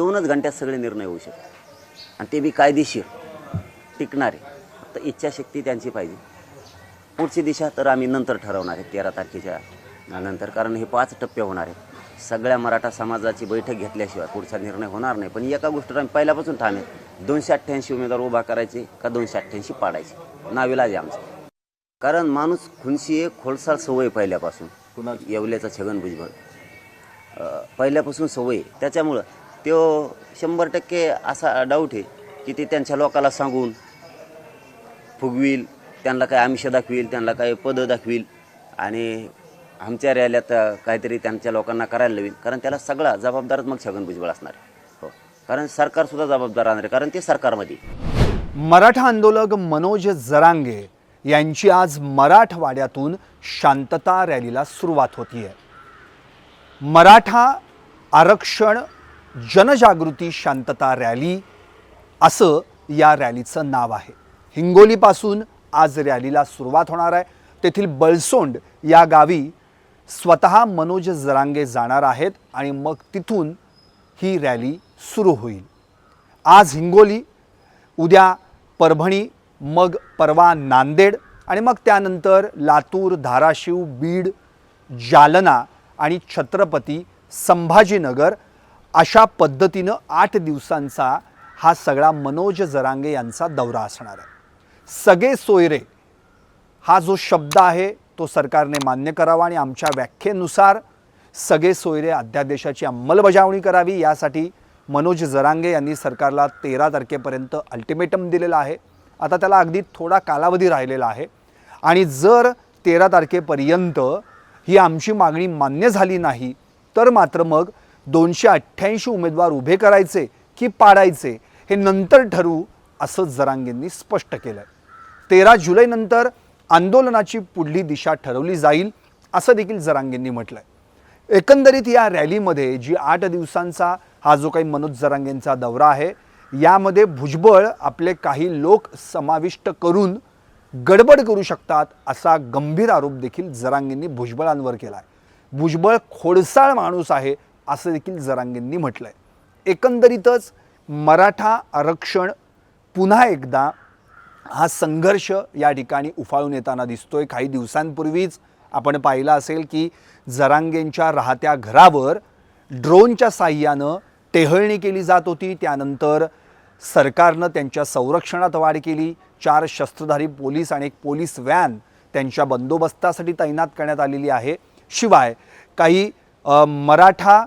दोनच घंट्यात सगळे निर्णय होऊ शकतात. आणि ते बी कायदेशीर टिकणारे. फक्त इच्छाशक्ती त्यांची पाहिजे. पुढची दिशा तर आम्ही नंतर ठरवणार आहे तेरा तारखेच्या नंतर. कारण हे पाच टप्पे होणार आहेत. सगळ्या मराठा समाजाची बैठक घेतल्याशिवाय पुढचा निर्णय होणार नाही. पण एका गोष्टीवर आम्ही पहिल्यापासून ठाम आहे. दोनशे अठ्ठ्याऐंशी उमेदवार उभा करायचे का दोनशे अठ्ठ्याऐंशी पाडायचे? नाविलाज आहे आमचं. कारण माणूस खुनशी एक खोडसाळ सवय पहिल्यापासून. कुणा येवल्याचा छगन भुजबळ. पहिल्यापासून सवय. त्याच्यामुळं तो शंभर टक्के असा डाऊट आहे की ते त्यांच्या लोकाला सांगून फुगवील त्यांना काय आमिष दाखवील त्यांना काय पदं दाखवील आणि आमच्या रॅल्यात काहीतरी त्यांच्या लोकांना करायला लावील. कारण त्याला सगळा जबाबदारच मग छगन भुजबळ असणार हो. कारण सरकारसुद्धा जबाबदार राहणार आहे. कारण ते सरकारमध्ये मराठा आंदोलक मनोज जरांगे यांची आज मराठवाड्यातून शांतता रॅलीला सुरुवात होती आहे मराठा आरक्षण जनजागृती शांतता रॅली असं या रॅलीचं नाव आहे. हिंगोलीपासून आज रॅलीला सुरुवात होणार आहे. तेथील बळसोंड या गावी स्वतः मनोज जरांगे जाणार आहेत आणि मग तिथून ही रॅली सुरू होईल. आज हिंगोली उद्या परभणी मग परवा नांदेड आणि मग त्यानंतर लातूर धाराशिव बीड जालना आणि छत्रपती संभाजीनगर अशा पद्धतीनं आठ दिवसांचा हा सगळा मनोज जरांगे यांचा दौरा असणार आहे. सगळे सोयरे हा जो शब्द आहे तो सरकारने मान्य करावा आणि आमच्या व्याख्येनुसार सगळे सोयरे अध्यादेशाची अंमलबजावणी करावी. यासाठी मनोज जरांगे यांनी सरकारला तेरा तारखेपर्यंत अल्टिमेटम दिलेला आहे. आता त्याला अगदी थोडा कालावधी राहिलेला आहे. आणि जर तेरा तारखेपर्यंत ही आमची मागणी मान्य झाली नाही तर मात्र मग दोनशे अठ्ठ्याऐंशी उमेदवार उभे करायचे की पाडायचे हे नंतर ठरवू असं जरांगेंनी स्पष्ट केलं तेरा जुलैनंतर आंदोलनाची पुढली दिशा ठरवली जाईल असं देखील जरांगेंनी म्हटलंय. एकंदरीत या रॅलीमध्ये जी आठ दिवसांचा हा जो काही मनोज जरांगेंचा दौरा आहे यामध्ये भुजबळ आपले काही लोक समाविष्ट करून गडबड करू शकतात असा गंभीर आरोप देखील जरांगेंनी भुजबळांवर केला आहे भुजबळ खोडसाळ माणूस आहे असं देखील जरांगेंनी आहे एकंदरीतच मराठा आरक्षण पुन्हा एकदा हा संघर्ष या ठिकाणी उफाळून येताना दिसतोय. काही दिवसांपूर्वीच आपण पाहिलं असेल की जरांगेंच्या राहत्या घरावर ड्रोनच्या साह्यानं टेहळणी केली जात होती. त्यानंतर सरकारनं त्यांच्या संरक्षणात वाढ केली. चार शस्त्रधारी पोलीस आणि एक पोलीस व्हॅन त्यांच्या बंदोबस्तासाठी तैनात करण्यात आलेली आहे. शिवाय काही मराठा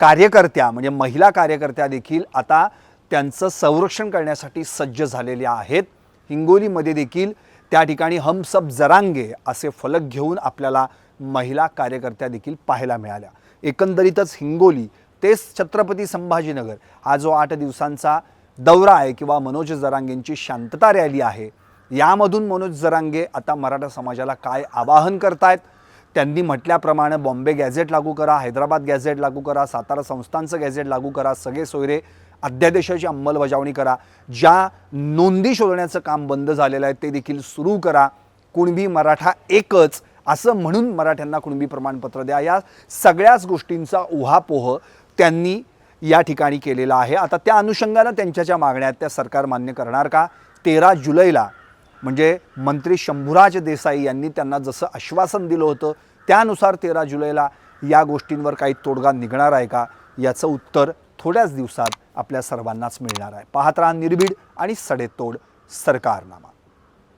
कार्यकर्त्या म्हणजे महिला कार्यकर्त्या देखील आता त्यांचं संरक्षण करण्यासाठी सज्ज झालेल्या आहेत. हिंगोलीमध्ये देखील त्या ठिकाणी हम सब जरांगे असे फलक घेऊन आपल्याला महिला कार्यकर्त्या देखील पाहायला मिळाल्या. एकंदरीतच हिंगोली तेच छत्रपती संभाजीनगर हा जो आठ दिवसांचा दौरा आहे किंवा मनोज जरांगेंची शांतता रॅली आहे यामधून मनोज जरांगे आता मराठा समाजाला काय आवाहन करतायत? त्यांनी म्हटल्याप्रमाणे बॉम्बे गॅझेट लागू करा हैदराबाद गॅझेट लागू करा सातारा संस्थांचं गॅझेट लागू करा सगळे सोयरे अध्यादेशाची अंमलबजावणी करा. ज्या नोंदी शोधण्याचं काम बंद झालेलं आहे ते देखील सुरू करा. कुणबी मराठा एकच असं म्हणून मराठ्यांना कुणबी प्रमाणपत्र द्या. या सगळ्याच गोष्टींचा उहापोह त्यांनी या ठिकाणी केलेला आहे. आता त्या अनुषंगानं त्यांच्या ज्या मागण्या आहेत त्या सरकार मान्य करणार का? तेरा जुलैला म्हणजे मंत्री शंभूराज देसाई यांनी त्यांना जसं आश्वासन दिलं होतं त्यानुसार तेरा जुलैला या गोष्टींवर काही तोडगा निघणार आहे का? याचं उत्तर थोड्याच दिवसात आपल्या सर्वांनाच मिळणार आहे. पाहत राहा निर्भीड आणि सडेतोड सरकारनामा.